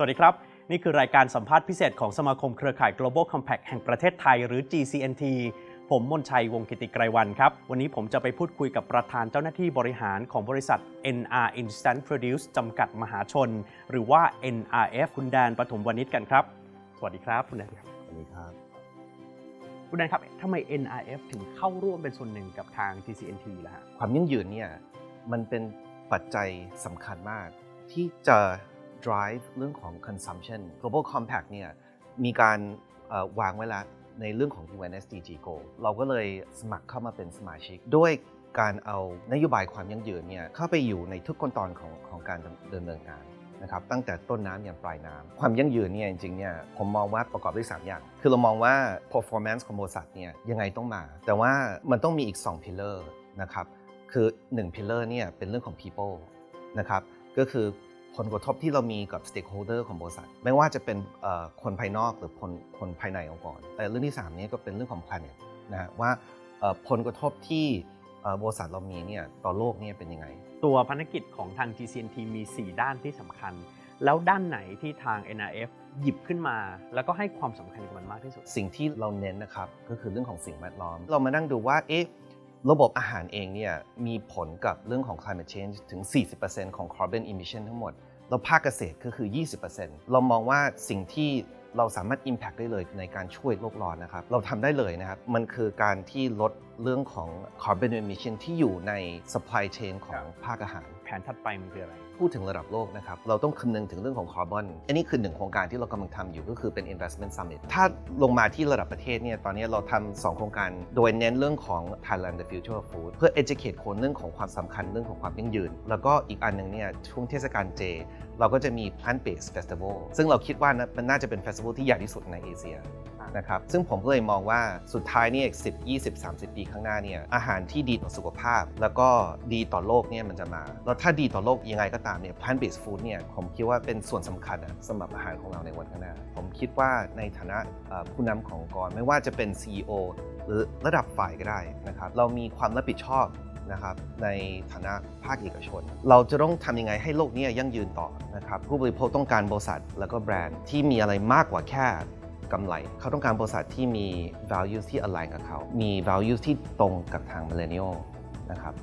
สวัสดีครับ นี่คือรายการสัมภาษณ์พิเศษของสมาคมเครือข่าย Global Compact แห่งประเทศไทย หรือ GCNT ผมมนชัยวงศ์กิติไกรวันครับ วันนี้ผมจะไปพูดคุยกับประธานเจ้าหน้าที่บริหารของบริษัท NR Instant Produce จำกัดมหาชน หรือว่า NRF คุณแดนปฐมวณิชกันครับ สวัสดีครับคุณแดนครับสวัสดีครับคุณแดนครับทำไม NRF ถึงเข้าร่วมเป็นส่วนหนึ่งกับทาง GCNT ล่ะฮะความยั่งยืนเนี่ยมันเป็นปัจจัยสำคัญมากที่จะ drive เรื่องของ consumption global compact เนี่ยมีการวางไว้แล้วในเรื่องของ UN SDG goal เราก็เลยสมัครเข้ามาเป็นสมาชิก ด้วยการเอานโยบายความยั่งยืนเนี่ยเข้าไปอยู่ในทุกขั้นตอนของของการดำเนินงานนะครับตั้งแต่ต้นน้ำยันปลายน้ำความยั่งยืนเนี่ยจริงๆเนี่ยผมมองว่าประกอบด้วย 3 อย่าง คือเรามองว่า performance ของบริษัทเนี่ยยังไงต้องมา แต่ว่ามันต้องมีอีก 2 pillar นะครับคือ 1 pillar เนี่ยเป็นเรื่องของ people นะครับก็คือ ผลกระทบที่เรามีกับ stakeholder ของบริษัท ไม่ว่าจะเป็นเอ่อคนภายนอกหรือคนคนภายในองค์กร แต่เรื่องที่3เนี่ยก็เป็นเรื่องของ planet นะฮะว่าเอ่อผลกระทบที่เอ่อบริษัทเรามีเนี่ยต่อโลกเนี่ยเป็นยังไง ตัวภารกิจของทาง GCNT มี 4 ด้านที่สำคัญ แล้วด้านไหนที่ทาง NRF หยิบขึ้นมา แล้วก็ให้ความสำคัญกับมันมากที่สุด สิ่งที่เราเน้นนะครับก็คือเรื่องของสิ่งแวดล้อม เรามานั่งดูว่าเอ๊ะ ระบบอาหารเองเนี่ยมีผลกับเรื่องของ climate change ถึง 40%ของ carbon emission ทั้งหมด แล้วภาคเกษตรก็คือ 20%เรามองว่าสิ่งที่ เราสามารถ impact ได้เลยในการช่วยโลกร้อนนะครับ เราทำได้เลยนะครับ มันคือการที่ลดเรื่องของ carbon emission ที่อยู่ใน supply chain ของภาคอาหาร แผนถัดไปมันคืออะไร พูดถึงระดับโลกนะครับ เราต้องคำนึงถึงเรื่องของคาร์บอน อันนี้คือหนึ่งโครงการที่เรากำลังทำอยู่ก็คือเป็น investment summit ถ้าลงมาที่ระดับประเทศเนี่ย ตอนนี้เราทำสองโครงการ โดยเน้นเรื่องของ Thailand the future of food เพื่อ educate คนเรื่องของความสำคัญเรื่องของความยั่งยืน แล้วก็อีกอันหนึ่งเนี่ยช่วงเทศกาลเจ เราก็จะมี plant based festival ซึ่งเราคิดว่านะมันน่าจะเป็นเฟสติวัลที่ใหญ่ที่สุดในเอเชียนะครับซึ่งผมก็เลยมองว่าสุดท้ายเนี่ย10 20 30ปีข้างหน้าเนี่ยอาหารที่ดีต่อสุขภาพ แล้วก็ดีต่อโลกเนี่ยมันจะมา แล้วถ้าดีต่อโลกยังไงก็ตามเนี่ย plant based food เนี่ยผมคิดว่าเป็นส่วนสำคัญอะสำหรับอาหารของเราในวันข้างหน้า ผมคิดว่าในฐานะเอ่อผู้นำขององค์กรไม่ว่าจะเป็น CEO หรือระดับฝ่ายก็ได้นะครับเรามีความรับผิดชอบ นะครับในฐานะภาคเอกชน เราจะต้องทำยังไงให้โลกนี้ยั่งยืนต่อนะครับผู้บริโภคต้องการบริษัทแล้วก็แบรนด์ที่มีอะไรมากกว่าแค่กำไร เขาต้องการบริษัทที่มี values ที่ align กับเขา มี values ที่ตรงกับทาง millennial นะครับ